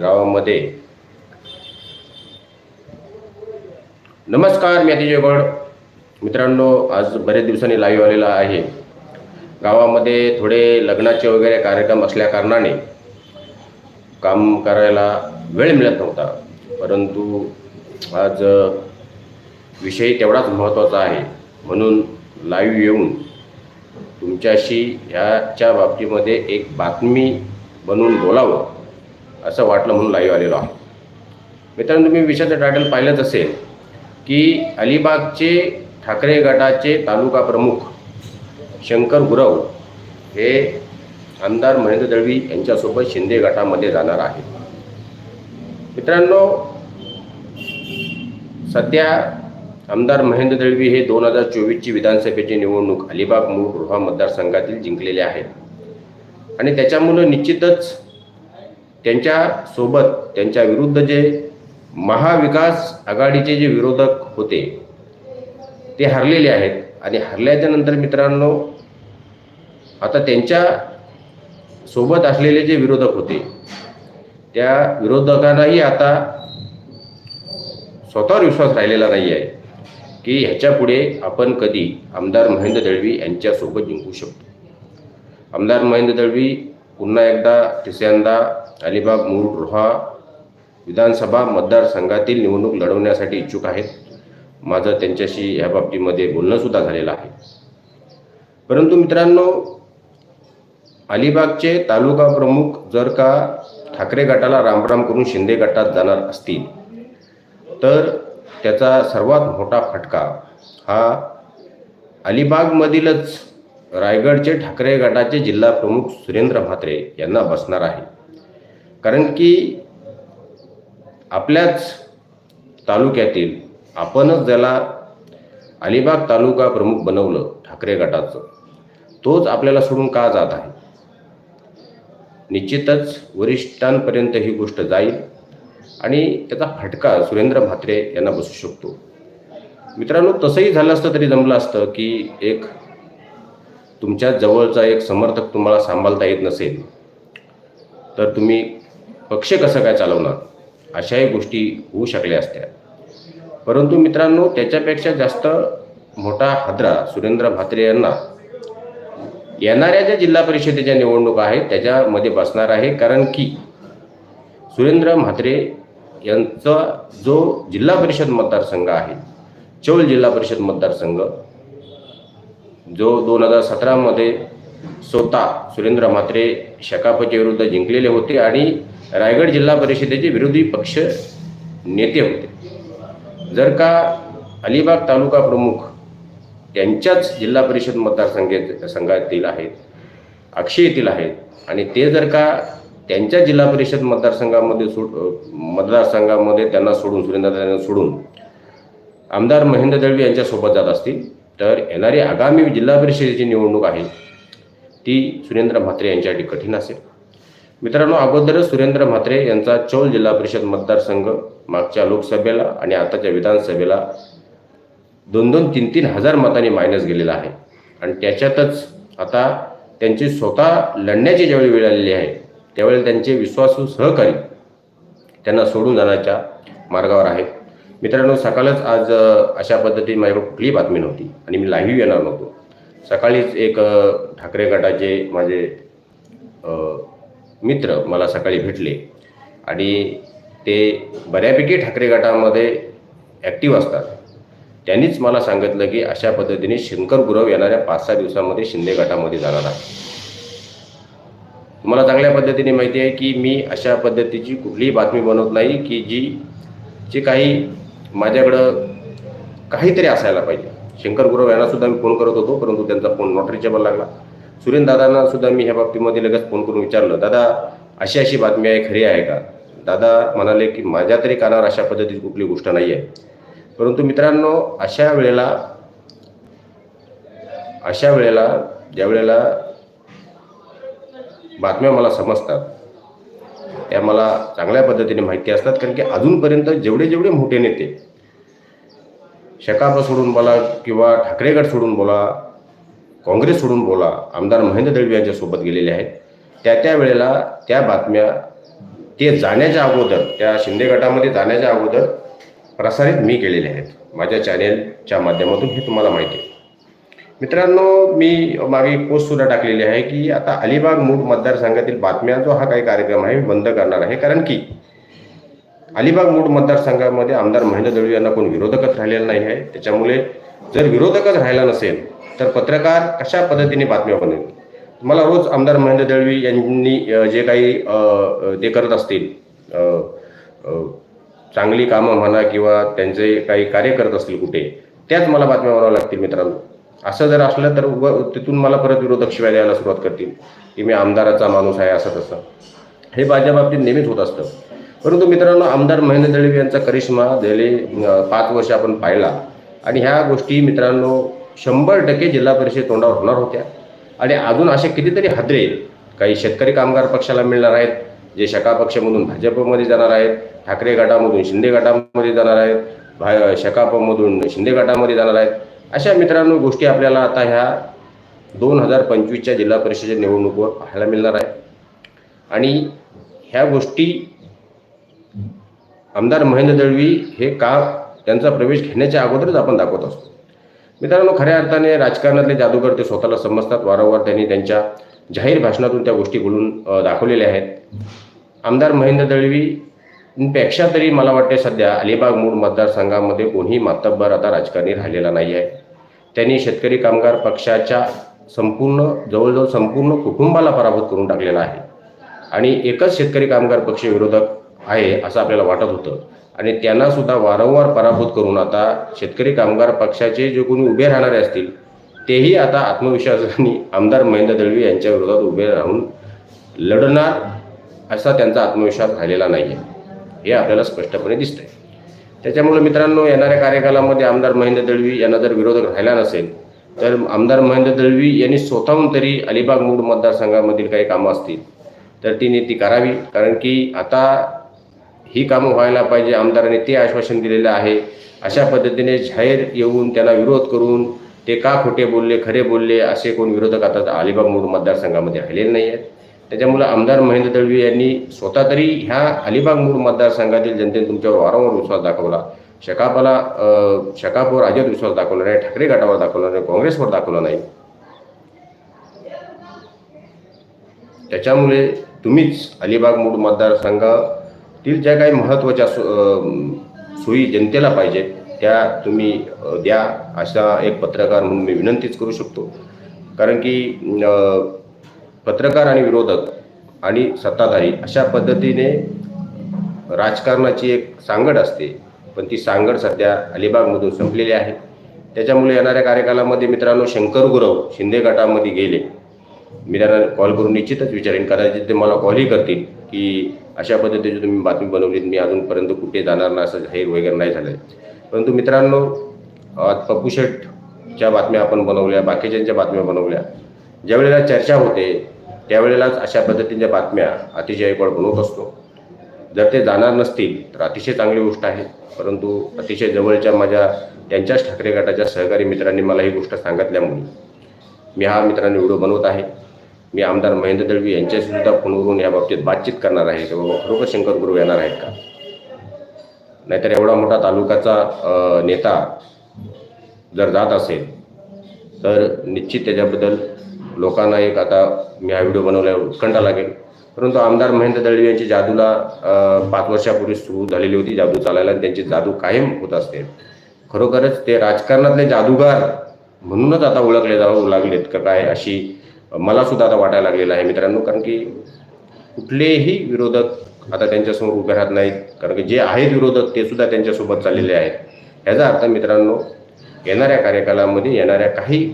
गावामध्ये. नमस्कार मी अतिजय गड. मित्रांनो आज बरेच दिवसांनी लाईव्ह आलेला आहे. गावामध्ये थोडे लग्नाचे वगैरे कार्यक्रम असल्या कारणाने काम करायला वेळ मिळत नव्हता. परंतु आज विषय तेवढाच महत्त्वाचा आहे. म्हणून लाईव्ह येऊन तुमच्याशी ह्याच्या बाबतीमध्ये एक बातमी बनवून बोलावं. असं वाटलं म्हणून लाईव्ह आलेलो आहे मित्रांनो तुम्ही विषयाचं टायटल पाहिलंच असेल की अलिबागचे ठाकरे गटाचे तालुका प्रमुख शंकर गुरव हे आमदार महेंद्र दळवी यांच्यासोबत शिंदे गटामध्ये जाणार आहे मित्रांनो सध्या आमदार महेंद्र दळवी हे दोन हजार चोवीसची विधानसभेची निवडणूक अलिबाग मूळ गृह मतदारसंघातील जिंकलेले आहेत. आणि त्याच्यामुळं निश्चितच त्यांच्यासोबत त्यांच्या विरुद्ध जे महाविकास आघाडीचे जे विरोधक होते ते हरलेले आहेत. आणि हरल्याच्या नंतर मित्रांनो आता त्यांच्यासोबत असलेले जे विरोधक होते त्या विरोधकांनाही आता स्वतःवर विश्वास राहिलेला नाही आहे की ह्याच्यापुढे आपण कधी आमदार महेंद्र दळवी यांच्यासोबत जिंकू शकतो. आमदार महेंद्र दळवी पुन्हा एकदा तिसऱ्यांदा अलिबाग मूळ रोहा विधानसभा मतदारसंघातील निवडणूक लढवण्यासाठी इच्छुक आहेत. माझं त्यांच्याशी ह्या बाबतीमध्ये बोलणंसुद्धा झालेलं आहे. परंतु मित्रांनो अलिबागचे तालुका प्रमुख जर का ठाकरे गटाला रामराम करून शिंदे गटात जाणार असतील तर त्याचा सर्वात मोठा फटका हा अलिबागमधीलच रायगडचे ठाकरे गटाचे जिल्हा प्रमुख सुरेंद्र म्हात्रे यांना बसणार आहे. कारण की आपल्याच तालुक्यातील आपणच ज्याला अलिबाग तालुका प्रमुख बनवलं ठाकरे गटाचं तोच आपल्याला सोडून का जात आहे? निश्चितच वरिष्ठांपर्यंत ही गोष्ट जाईल आणि त्याचा फटका सुरेंद्र म्हात्रे यांना बसू शकतो. मित्रांनो तसंही झालं असतं तरी जमलं असतं की एक तुमच्या जवळचा एक समर्थक तुम्हाला सांभाळता येत नसेल तर तुम्ही पक्ष कसं काय चालवणार? अशाही गोष्टी होऊ शकल्या असत्या. परंतु मित्रांनो त्याच्यापेक्षा जास्त मोठा हादरा सुरेंद्र म्हात्रे यांना येणाऱ्या ज्या जिल्हा परिषदेच्या निवडणुका आहेत त्याच्यामध्ये बसणार आहे. कारण की सुरेंद्र म्हात्रे यांचा जो जिल्हा परिषद मतदारसंघ आहे चौल जिल्हा परिषद मतदारसंघ जो दोन हजार सतरामध्ये स्वतः सुरेंद्र म्हात्रे शकापचे विरुद्ध जिंकलेले होते आणि रायगड जिल्हा परिषदेचे विरोधी पक्ष नेते होते. जर का अलिबाग तालुका प्रमुख त्यांच्याच जिल्हा परिषद मतदारसंघे संघातील आहेत अक्षय येथील आहेत आणि ते जर का त्यांच्या जिल्हा परिषद मतदारसंघामध्ये सोड मतदारसंघामध्ये त्यांना सोडून सुरेंद्र सोडून आमदार महेंद्र दळवी यांच्यासोबत जात असतील तर येणारी आगामी जिल्हा परिषदेची निवडणूक आहे ती सुरेंद्र म्हात्रे यांच्यासाठी कठीण असेल. मित्रांनो अगोदर सुरेंद्र म्हात्रे यांचा चौल जिल्हा परिषद मतदारसंघ मागच्या लोकसभेला आणि आताच्या विधानसभेला दोन दोन तीन तीन हजार मतांनी मायनस गेलेला आहे. आणि त्याच्यातच आता त्यांची स्वतः लढण्याची ज्यावेळी वेळ आलेली आहे त्यावेळी त्यांचे विश्वासू सहकारी त्यांना सोडून जाण्याच्या मार्गावर आहेत मित्रांनो सकाळच आज अशा पद्धतीने माझ्याकडे कुठलीही बातमी नव्हती आणि मी लाईव्ह येणार नव्हतो. सकाळीच एक ठाकरे गटाचे माझे मित्र मला सकाळी भेटले आणि ते बऱ्यापैकी ठाकरे गटामध्ये ॲक्टिव्ह असतात. त्यांनीच मला सांगितलं की अशा पद्धतीने शंकर गुरव येणाऱ्या पाच सहा दिवसामध्ये शिंदे गटामध्ये जाणार आहे. तुम्हाला चांगल्या पद्धतीने माहिती आहे की मी अशा पद्धतीची कुठलीही बातमी बनवत नाही की जी जे काही माझ्याकडं काहीतरी असायला पाहिजे. शंकर गुरव यांना सुद्धा मी फोन करत होतो परंतु त्यांचा फोन नॉट रिचेबल लागला. सुरेंद्र दादांना सुद्धा मी ह्या बाबतीमध्ये लगेच फोन करून विचारलं दादा अशी अशी बातमी आहे खरी आहे का? दादा म्हणाले की माझ्या तरी कानावर अशा पद्धतीची कुठली गोष्ट नाही आहे परंतु मित्रांनो अशा वेळेला अशा वेळेला ज्या वेळेला बातम्या मला समजतात त्या मला चांगल्या पद्धतीने माहिती असतात कारण की अजूनपर्यंत जेवढे जेवढे मोठे नेते शकाप सोडून बोला किंवा ठाकरेगड सोडून बोला काँग्रेस सोडून बोला आमदार महेंद्र दळवी यांच्यासोबत गेलेले आहेत. त्या त्या वेळेला त्या बातम्या ते जाण्याच्या अगोदर त्या शिंदे गटामध्ये जाण्याच्या अगोदर प्रसारित मी केलेले आहेत. माझ्या चॅनेलच्या माध्यमातून हे तुम्हाला माहिती आहे. मित्रांनो मी मागे पोस्टसुद्धा टाकलेली आहे की आता अलिबाग मूठ मतदारसंघातील बातम्या जो हा काही कार्यक्रम आहे मी बंद करणार आहे. कारण की अलिबाग मूठ मतदारसंघामध्ये आमदार महेंद्र दळवी यांना कोण विरोधकच राहिलेला नाही आहे. त्याच्यामुळे जर विरोधकच राहिला नसेल तर पत्रकार कशा पद्धतीने बातम्या बनेल मला रोज आमदार महेंद्र दळवी यांनी जे काही ते करत असतील चांगली कामं म्हणा किंवा त्यांचे काही कार्य करत असतील कुठे त्याच मला बातम्या बनाव्या लागतील मित्रांनो. असं जर असलं तर उग तिथून मला परत विरोधक शिवाय द्यायला सुरुवात करतील की मी आमदाराचा माणूस आहे असं तसं. हे माझ्या बाबतीत नेहमीच होत असतं. परंतु मित्रांनो आमदार महेंद्र दळवी यांचा करिश्मा गेले पाच वर्ष आपण पाहिला. आणि ह्या गोष्टी मित्रांनो शंभर टक्के जिल्हा परिषद तोंडावर होणार होत्या. आणि अजून असे कितीतरी हादरे काही शेतकरी कामगार पक्षाला मिळणार आहेत जे शका पक्षामधून भाजपमध्ये जाणार आहेत ठाकरे गटामधून शिंदे गटामध्ये जाणार आहेत भा शकापमधून शिंदे गटामध्ये जाणार आहेत. अशा मित्रांनो गोष्टी आपल्याला आता ह्या दोन हजार पंचवीसच्या जिल्हा परिषद निवडणुकीवर पाहायला मिळणार आहे आणि ह्या गोष्टी आमदार महेंद्र दळवी हे का त्यांचा प्रवेश घेण्याच्या अगोदरच आपण दाखवत असतो. मित्रांनो खऱ्या अर्थाने राजकारणातले जादूगर ते स्वतःला समजतात. वारंवार त्यांनी त्यांच्या जाहीर भाषणातून त्या गोष्टी बोलून दाखवलेल्या आहेत. आमदार महेंद्र दळवीपेक्षा तरी मला वाटते सध्या अलिबाग मूळ मतदारसंघामध्ये कोणीही मातब्बर आता राजकारणी राहिलेला नाही आहे त्यांनी शेतकरी कामगार पक्षाच्या संपूर्ण जवळजवळ संपूर्ण कुटुंबाला पराभूत करून टाकलेला आहे. आणि एकच शेतकरी कामगार पक्ष विरोधक आहे असं आपल्याला वाटत होतं. आणि त्यांना सुद्धा वारंवार पराभूत करून आता शेतकरी कामगार पक्षाचे जे कोणी उभे राहणारे असतील तेही आता आत्मविश्वासाने आमदार महेंद्र दळवी यांच्या विरोधात उभे राहून लढणार असा त्यांचा आत्मविश्वास राहिलेला नाही आहे हे आपल्याला स्पष्टपणे दिसतंय. त्याच्यामुळे मित्रांनो येणाऱ्या कार्यकालामध्ये आमदार महेंद्र दळवी यांना जर विरोधक राहिला नसेल तर आमदार महेंद्र दळवी यांनी स्वतःहून तरी अलिबाग मूड मतदारसंघामधील काही कामं असतील तर तिने ती करावी. कारण की आता ही कामं व्हायला पाहिजे. आमदारांनी ते आश्वासन दिलेलं आहे. अशा पद्धतीने जाहीर येऊन त्याला विरोध करून ते का खोटे बोलले खरे बोलले असे कोण विरोधक आता अलिबाग मूळ मतदारसंघामध्ये राहिलेले नाही आहेत त्याच्यामुळे आमदार महेंद्र दळवी यांनी स्वतः तरी ह्या अलिबाग मूळ मतदारसंघातील जनतेने तुमच्यावर वारंवार विश्वास दाखवला. शकापाला अ, शकापवर अजित विश्वास दाखवला नाही ठाकरे गटावर दाखवला नाही काँग्रेसवर दाखवला नाही. त्याच्यामुळे तुम्हीच अलिबाग मूळ मतदारसंघातील ज्या काही महत्त्वाच्या सोयी जनतेला पाहिजेत त्या तुम्ही द्या अशा एक पत्रकार म्हणून मी विनंतीच करू शकतो. कारण की पत्रकार आणि विरोधक आणि सत्ताधारी अशा पद्धतीने राजकारणाची एक सांगड असते. पण ती सांगड सध्या अलिबागमधून संपलेली आहे. त्याच्यामुळे येणाऱ्या कार्यकालामध्ये मित्रांनो शंकर गुरव शिंदे गटामध्ये गेले. मी त्यांना कॉल करून निश्चितच विचारेन. कदाचित ते मला कॉलही करतील की अशा पद्धतीची तुम्ही बातमी बनवलीत मी अजूनपर्यंत कुठे जाणार नाही असं जाहीर वगैरे नाही झालं परंतु मित्रांनो पप्पू शेटच्या बातम्या आपण बनवल्या बाकीच्यांच्या बातम्या बनवल्या. ज्यावेळेला चर्चा होते त्यावेळेलाच अशा पद्धतीच्या बातम्या अतिशय ऐकवड बनवत असतो. जर ते जाणार नसतील तर अतिशय चांगली गोष्ट आहे. परंतु अतिशय जवळच्या माझ्या त्यांच्याच ठाकरे गटाच्या सहकारी मित्रांनी मला ही गोष्ट सांगितल्यामुळे मी हा मित्रांनो व्हिडिओ बनवत आहे. मी आमदार महेंद्र दळवी यांच्याशी सुद्धा फोनवरून या बाबतीत बातचीत करणार आहे. की बाबा खरोखर शंकर गुरु येणार आहेत का? नाहीतर एवढा मोठा तालुक्याचा नेता जर जात असेल तर निश्चित त्याच्याबद्दल लोकांना एक आता मी हा व्हिडिओ बनवल्यावर उत्कंठा लागेल. परंतु आमदार महेंद्र दळवी यांची जादूला पाच वर्षापूर्वी सुरू झालेली होती जादू चालायला आणि त्यांची जादू कायम होत असते. खरोखरच ते राजकारणातले जादूगार म्हणूनच आता ओळखले जाऊ लागलेत का काय अशी मला सुद्धा आता वाटायला लागलेलं आहे मित्रांनो कारण की कुठलेही विरोधक आता त्यांच्यासमोर उभे राहत नाहीत. कारण की जे आहेत विरोधक ते सुद्धा त्यांच्यासोबत चाललेले आहेत. ह्याचा अर्थ मित्रांनो येणाऱ्या कार्यकालामध्ये येणाऱ्या काही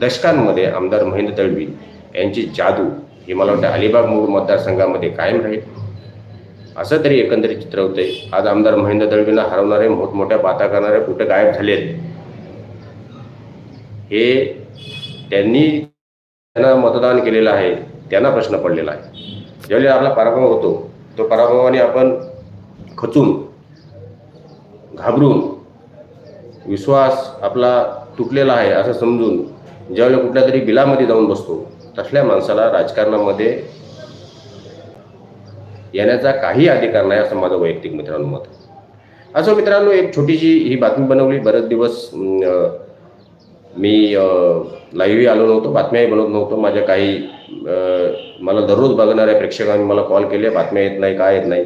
दशकांमध्ये आमदार महेंद्र दळवी यांची जादू ही मला वाटतं अलिबाग मूळ मतदारसंघामध्ये कायम राहील. असं तरी एकंदरीत चित्र होते आज आमदार महेंद्र दळवींना हरवणारे मोठमोठ्या बाता करणारे कुठे गायब झालेत? हे त्यांनी त्यांना मतदान केलेलं आहे त्यांना प्रश्न पडलेला आहे. ज्यावेळी आपला पराभव होतो तो पराभवाने आपण खचून घाबरून विश्वास आपला तुटलेला आहे असं समजून ज्यावेळेला कुठल्या तरी बिलामध्ये जाऊन बसतो तसल्या माणसाला राजकारणामध्ये येण्याचा काही अधिकार नाही असं माझं वैयक्तिक मित्रांनो मत असं मित्रांनो एक छोटीशी ही बातमी बनवली. बरेच दिवस मी लाईव्हही आलो नव्हतो बातम्याही बनवत नव्हतो. माझ्या काही मला दररोज बघणाऱ्या प्रेक्षकांनी मला कॉल केले बातम्या येत नाही काय येत नाही.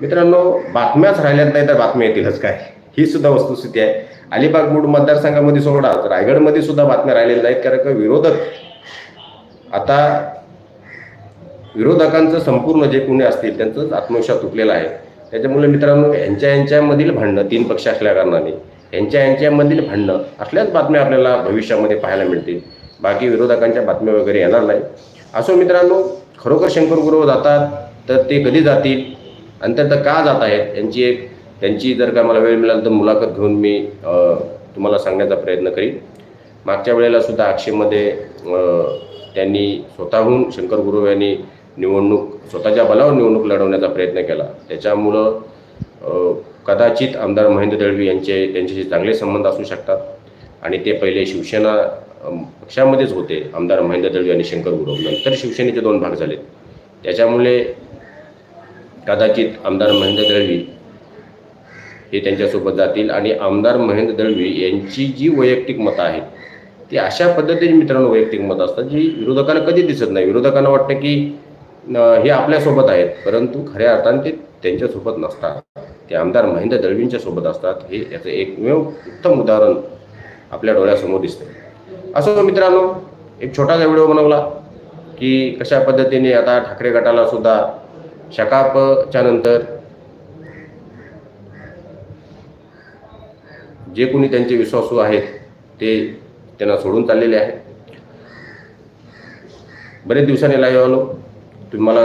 मित्रांनो बातम्याच राहिल्यात नाही तर बातम्या येतीलच काय? ही सुद्धा वस्तुस्थिती आहे. अलिबाग मूड मतदारसंघामध्ये सोडा तर रायगडमध्ये सुद्धा बातम्या राहिलेल्या नाहीत कारण का विरोधक आता विरोधकांचं संपूर्ण जे कुणी असतील त्यांचंच आत्मविश्वास तुटलेला आहे. त्याच्यामुळे मित्रांनो यांच्या यांच्यामधील भांडणं तीन पक्ष असल्या कारणाने यांच्या यांच्यामधील भांडणं असल्याच बातम्या आपल्याला भविष्यामध्ये पाहायला मिळतील. बाकी विरोधकांच्या बातम्या वगैरे येणार नाही असो मित्रांनो खरोखर शंकरगुरु जातात तर ते कधी जातील? आणि त्या का जात आहेत? यांची एक त्यांची जर का मला वेळ मिळाला तर मुलाखत घेऊन मी तुम्हाला सांगण्याचा प्रयत्न करीन. मागच्या वेळेला सुद्धा अक्षयमध्ये त्यांनी स्वतःहून शंकर गुरु यांनी निवडणूक स्वतःच्या बलावर निवडणूक लढवण्याचा प्रयत्न केला. त्याच्यामुळं कदाचित आमदार महेंद्र दळवी यांचे त्यांच्याशी चांगले संबंध असू शकतात. आणि ते पहिले शिवसेना पक्षामध्येच होते आमदार महेंद्र दळवी आणि शंकर गुरव नंतर शिवसेनेचे दोन भाग झाले त्याच्यामुळे कदाचित आमदार महेंद्र दळवी हे त्यांच्यासोबत जातील आणि आमदार महेंद्र दळवी यांची जी वैयक्तिक मतं आहेत ती अशा पद्धतीने मित्रांनो वैयक्तिक मतं असतात जी विरोधकांना कधी दिसत नाही. विरोधकांना वाटतं की हे आपल्यासोबत आहेत परंतु खऱ्या अर्थाने ते त्यांच्यासोबत नसतात. ते आमदार महेंद्र दळवींच्या सोबत असतात. हे याचं एकमेव उत्तम उदाहरण आपल्या डोळ्यासमोर दिसतं असं मित्रांनो एक छोटासा व्हिडिओ बनवला की कशा पद्धतीने आता ठाकरे गटाला सुद्धा शकापच्या नंतर जे कोणी त्यांचे विश्वासू आहेत ते त्यांना सोडून चाललेले आहेत. बरेच दिवसांनी लाईव्ह आलो. तुम्हाला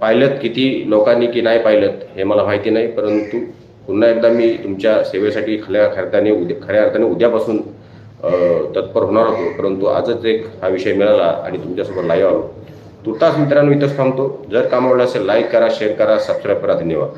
पाहिलं किती लोकांनी की नाही पाहिलं हे मला माहिती नाही परंतु पुन्हा एकदा मी तुमच्या सेवेसाठी खऱ्या अर्थाने उद्या खऱ्या अर्थाने उद्यापासून तत्पर होणार होतो परंतु आजच एक हा विषय मिळाला आणि तुमच्यासोबत लाईव्ह आलो. तुर्तास मित्रांनो इथंच थांबतो. जर काम आवडलं असेल लाईक करा शेअर करा सबस्क्राईब करा. धन्यवाद.